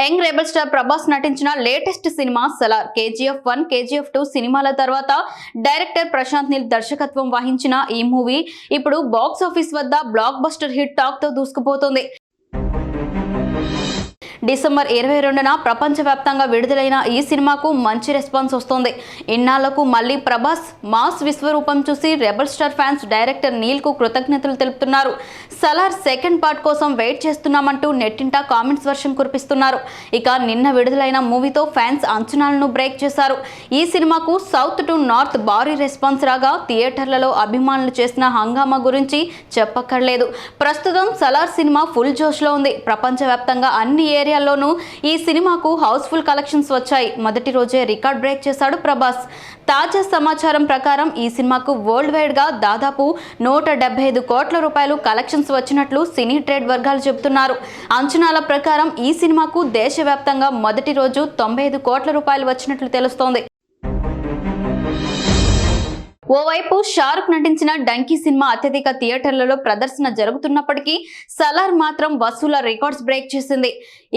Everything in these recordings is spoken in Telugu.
యంగ్ రెబల్ స్టార్ ప్రభాస్ నటించిన latest cinema Salaar. KGF one KGF two సినిమాల తర్వాత డైరెక్టర్ ప్రశాంత్ నీల్ దర్శకత్వం వహించిన ఈ మూవీ ఇప్పుడు బాక్స్ ఆఫీస్ వద్ద బ్లాక్ బస్టర్ హిట్ టాక్తో దూసుకుపోతుంది. డిసెంబర్ ఇరవై రెండున ప్రపంచవ్యాప్తంగా విడుదలైన ఈ సినిమాకు మంచి రెస్పాన్స్ వస్తోంది. ఇన్నాళ్ళకు మళ్ళీ ప్రభాస్ మాస్ విశ్వరూపం చూసి రెబల్ స్టార్ ఫ్యాన్స్ డైరెక్టర్ నీల్కు కృతజ్ఞతలు తెలుపుతున్నారు. సలార్ సెకండ్ పార్ట్ కోసం వెయిట్ చేస్తున్నామంటూ నెట్టింటా కామెంట్స్ వర్షం కురిపిస్తున్నారు. ఇక నిన్న విడుదలైన మూవీతో ఫ్యాన్స్ అంచనాలను బ్రేక్ చేశారు. ఈ సినిమాకు సౌత్ టు నార్త్ భారీ రెస్పాన్స్ రాగా థియేటర్లలో అభిమానులు చేసిన హంగామా గురించి చెప్పక్కర్లేదు. ప్రస్తుతం సలార్ సినిమా ఫుల్ జోష్లో ఉంది. ప్రపంచవ్యాప్తంగా అన్ని ఏరియా ఏరియాల్లోనూ ఈ సినిమాకు హౌస్ఫుల్ కలెక్షన్స్ వచ్చాయి. మొదటి రోజే రికార్డ్ బ్రేక్ చేశాడు ప్రభాస్. తాజా సమాచారం ప్రకారం ఈ సినిమాకు వరల్డ్ వైడ్గా దాదాపు నూట డెబ్బై ఐదు కోట్ల రూపాయలు కలెక్షన్స్ వచ్చినట్లు సినీ ట్రేడ్ వర్గాలు చెబుతున్నారు. అంచనాల ప్రకారం ఈ సినిమాకు దేశవ్యాప్తంగా మొదటి రోజు తొంభై ఐదు కోట్ల రూపాయలు వచ్చినట్లు తెలుస్తోంది. ఓవైపు షారుఖ్ నటించిన డంకీ సినిమా అత్యధిక థియేటర్లలో ప్రదర్శన జరుగుతున్నప్పటికీ సలార్ మాత్రం వసూల రికార్డ్స్ బ్రేక్ చేసింది.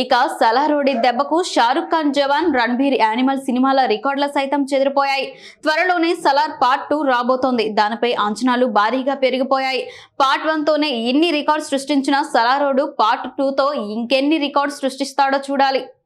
ఇక సలారోడి దెబ్బకు షారుఖ్ ఖాన్ జవాన్ రణబీర్ యానిమల్ సినిమాల రికార్డుల సైతం చెదిరిపోయాయి. త్వరలోనే సలార్ పార్ట్ టూ రాబోతోంది. దానిపై అంచనాలు భారీగా పెరిగిపోయాయి. పార్ట్ వన్తోనే ఇన్ని రికార్డ్స్ సృష్టించిన సలారోడు పార్ట్ టూతో ఇంకెన్ని రికార్డ్స్ సృష్టిస్తాడో చూడాలి.